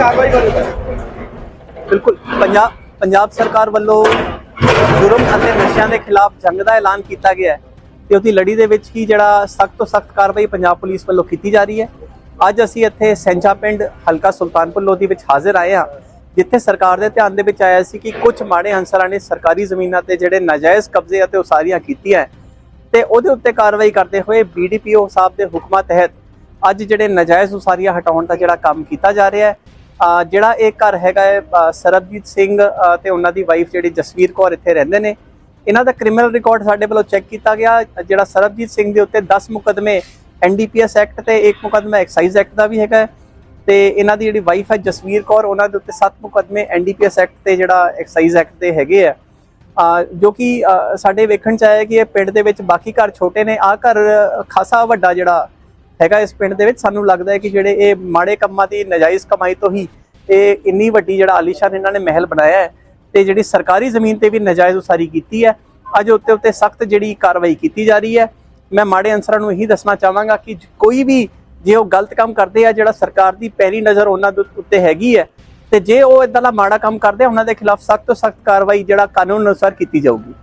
ਕਾਰਵਾਈ ਬਾਰੇ ਬਿਲਕੁਲ ਪੰਜਾਬ ਪੰਜਾਬ ਸਰਕਾਰ ਵੱਲੋਂ ਜੁਰਮ ਅਤੇ ਨਸ਼ਿਆਂ ਦੇ ਖਿਲਾਫ ਜੰਗ ਦਾ ਐਲਾਨ ਕੀਤਾ ਗਿਆ ਹੈ ਤੇ ਉਹਦੀ ਲੜੀ ਦੇ ਵਿੱਚ ਹੀ ਜਿਹੜਾ ਸਖਤ ਤੋਂ ਸਖਤ ਕਾਰਵਾਈ ਪੰਜਾਬ ਪੁਲਿਸ ਵੱਲੋਂ ਕੀਤੀ ਜਾ ਰਹੀ ਹੈ। ਅੱਜ ਅਸੀਂ ਇੱਥੇ ਸੈਂਚਾ ਪਿੰਡ ਹਲਕਾ ਸੁਲਤਾਨਪੁਰ ਲੋਧੀ ਵਿੱਚ ਹਾਜ਼ਰ ਆਏ ਹਾਂ, ਜਿੱਥੇ ਸਰਕਾਰ ਦੇ ਧਿਆਨ ਦੇ ਵਿੱਚ ਆਇਆ ਸੀ ਕਿ ਕੁਝ ਮਾੜੇ ਅੰਸਰਾਂ ਨੇ ਸਰਕਾਰੀ ਜ਼ਮੀਨਾਂ ਤੇ ਜਿਹੜੇ ਨਾਜਾਇਜ਼ ਕਬਜ਼ੇ ਅਤੇ ਉਸਾਰੀਆਂ ਕੀਤੀਆਂ ਹੈ ਤੇ ਉਹਦੇ ਉੱਤੇ ਕਾਰਵਾਈ ਕਰਦੇ ਹੋਏ ਬੀਡੀਪੀਓ ਸਾਹਿਬ ਦੇ ਹੁਕਮਾਂ ਤਹਿਤ ਅੱਜ ਜਿਹੜੇ ਨਾਜਾਇਜ਼ ਉਸਾਰੀਆਂ ਹਟਾਉਣ ਦਾ ਜਿਹੜਾ ਕੰਮ ਕੀਤਾ ਜਾ ਰਿਹਾ ਹੈ ਜਿਹੜਾ ਇਹ ਘਰ ਹੈਗਾ ਹੈ ਸਰਬਜੀਤ ਸਿੰਘ ਅਹ ਤੇ ਉਹਨਾਂ ਦੀ ਵਾਈਫ ਜਿਹੜੀ ਜਸਵੀਰ ਕੌਰ ਇੱਥੇ ਰਹਿੰਦੇ ਨੇ। ਇਹਨਾਂ ਦਾ ਕ੍ਰਿਮੀਨਲ ਰਿਕਾਰਡ ਸਾਡੇ ਵੱਲੋਂ ਚੈੱਕ ਕੀਤਾ ਗਿਆ। ਜਿਹੜਾ ਸਰਬਜੀਤ ਸਿੰਘ ਦੇ ਉੱਤੇ 10 ਮੁਕਦਮੇ ਐਨਡੀਪੀਐਸ ਐਕਟ ਤੇ ਇੱਕ ਮੁਕਦਮਾ ਐਕਸਾਈਜ਼ ਐਕਟ ਦਾ ਵੀ ਹੈਗਾ ਹੈ ਤੇ ਇਹਨਾਂ ਦੀ ਜਿਹੜੀ ਵਾਈਫ ਹੈ ਜਸਵੀਰ ਕੌਰ, ਉਹਨਾਂ ਦੇ ਉੱਤੇ 7 ਮੁਕਦਮੇ ਐਨਡੀਪੀਐਸ ਐਕਟ ਤੇ ਜਿਹੜਾ ਐਕਸਾਈਜ਼ ਐਕਟ ਦੇ ਹੈਗੇ ਆ। ਜੋ ਕਿ ਸਾਡੇ ਵੇਖਣ ਚ ਆਇਆ ਕਿ ਇਹ ਪਿੰਡ ਦੇ ਵਿੱਚ ਬਾਕੀ ਘਰ ਛੋਟੇ ਨੇ। ਆ ਘਰ ਖਾਸਾ ਵੱਡਾ ਜਿਹੜਾ ਹੈਗਾ ਇਸ ਪਿੰਡ ਦੇ ਵਿੱਚ। ਸਾਨੂੰ ਲੱਗਦਾ ਹੈ ਕਿ ਜਿਹੜੇ ਇਹ ਮਾੜੇ ਕੰਮਾਂ ਦੀ ਨਜਾਇਜ਼ ਕਮਾਈ ਤੋਂ ਹੀ ਇਹ ਇੰਨੀ ਵੱਡੀ ਜਿਹੜਾ ਆਲੀਸ਼ਾਨ ਇਹਨਾਂ ਨੇ ਮਹਿਲ ਬਣਾਇਆ ਹੈ ਤੇ ਜਿਹੜੀ ਸਰਕਾਰੀ ਜ਼ਮੀਨ ਤੇ ਵੀ ਨਜਾਇਜ਼ ਉਸਾਰੀ ਕੀਤੀ ਹੈ, ਅੱਜ ਉੱਤੇ ਉੱਤੇ ਸਖਤ ਜਿਹੜੀ ਕਾਰਵਾਈ ਕੀਤੀ ਜਾ ਰਹੀ ਹੈ। ਮੈਂ ਮਾੜੇ ਅਨਸਰਾਂ ਨੂੰ ਇਹੀ ਦੱਸਣਾ ਚਾਹਾਂਗਾ ਕਿ ਕੋਈ ਵੀ ਜੇ ਉਹ ਗਲਤ ਕੰਮ ਕਰਦੇ ਆ, ਜਿਹੜਾ ਸਰਕਾਰ ਦੀ ਪੈਰੀ ਨਜ਼ਰ ਉਹਨਾਂ ਦੇ ਉੱਤੇ ਹੈਗੀ ਹੈ, ਤੇ ਜੇ ਉਹ ਇਦਾਂ ਦਾ ਮਾੜਾ ਕੰਮ ਕਰਦੇ ਆ, ਉਹਨਾਂ ਦੇ ਖਿਲਾਫ ਸਖਤ ਤੋਂ ਸਖਤ ਕਾਰਵਾਈ ਜਿਹੜਾ ਕਾਨੂੰਨ ਅਨੁਸਾਰ ਕੀਤੀ ਜਾਊਗੀ।